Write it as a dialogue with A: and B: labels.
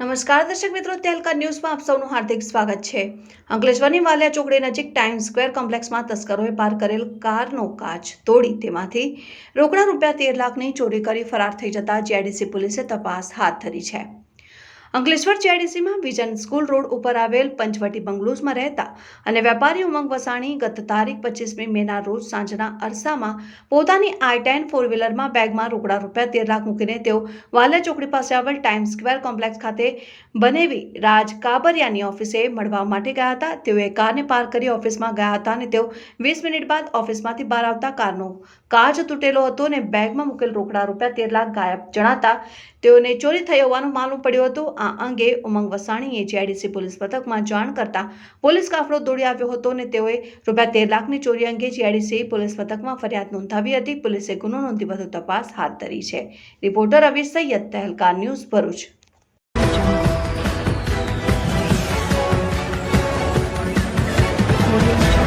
A: નમસ્કાર દર્શક મિત્રો તેલકા ન્યૂઝમાં આપ સૌનું હાર્દિક સ્વાગત છે. અંકલેશ્વરની વાલિયા ચોકડી નજીક ટાઈમ સ્ક્વેર કોમ્પ્લેક્સમાં તસ્કરોએ પાર કરેલ કારનો કાચ તોડી. તેમાંથી રોકડા રૂપિયા તેર લાખની ચોરી કરી ફરાર થઈ જતા જીઆઈડીસી પોલીસે તપાસ હાથ ધરી છે. અંકલેશ્વર જીઆઈડીસીમાં વિઝન સ્કૂલ રોડ ઉપર આવેલ પંચવટી બંગલોઝમાં રહેતા અને વેપારી ઉમંગ વસાણી ગત તારીખ પચીસમી મેના રોજ સાંજના અરસામાં પોતાની આઈ ટેન ફોર વ્હીલરમાં બેગમાં રોકડા રૂપિયા તેર લાખ મૂકીને તેઓ વાલિયા ચોકડી પાસે આવેલ ટાઈમ સ્ક્વેર કોમ્પ્લેક્સ ખાતે બનેવી રાજ કાબરિયાની ઓફિસે મળવા માટે ગયા હતા. તેઓએ કારને પાર કરી ઓફિસમાં ગયા હતા અને તેઓ વીસ મિનિટ બાદ ઓફિસમાંથી બહાર આવતા કારનો કાચ તૂટેલો હતો અને બેગમાં મૂકેલ રોકડા રૂપિયા તેર લાખ ગાયબ જણાતા તેઓને ચોરી થઈ હોવાનું માલુમ પડ્યું હતું. આ અંગે ઉમંગ વસાણીએ જીઆઈડીસી પોલીસ મથકમાં જાણ કરતા પોલીસ કાફલો દોડી આવ્યો હતો અને તેઓએ રૂપિયા તેર લાખની ચોરી અંગે જીઆઈડીસી પોલીસ મથકમાં ફરિયાદ નોંધાવી હતી પોલીસે ગુનો નોંધી વધુ તપાસ હાથ ધરી છે reporter Avish Syed, તહેલકાર news Bharuch Thank you.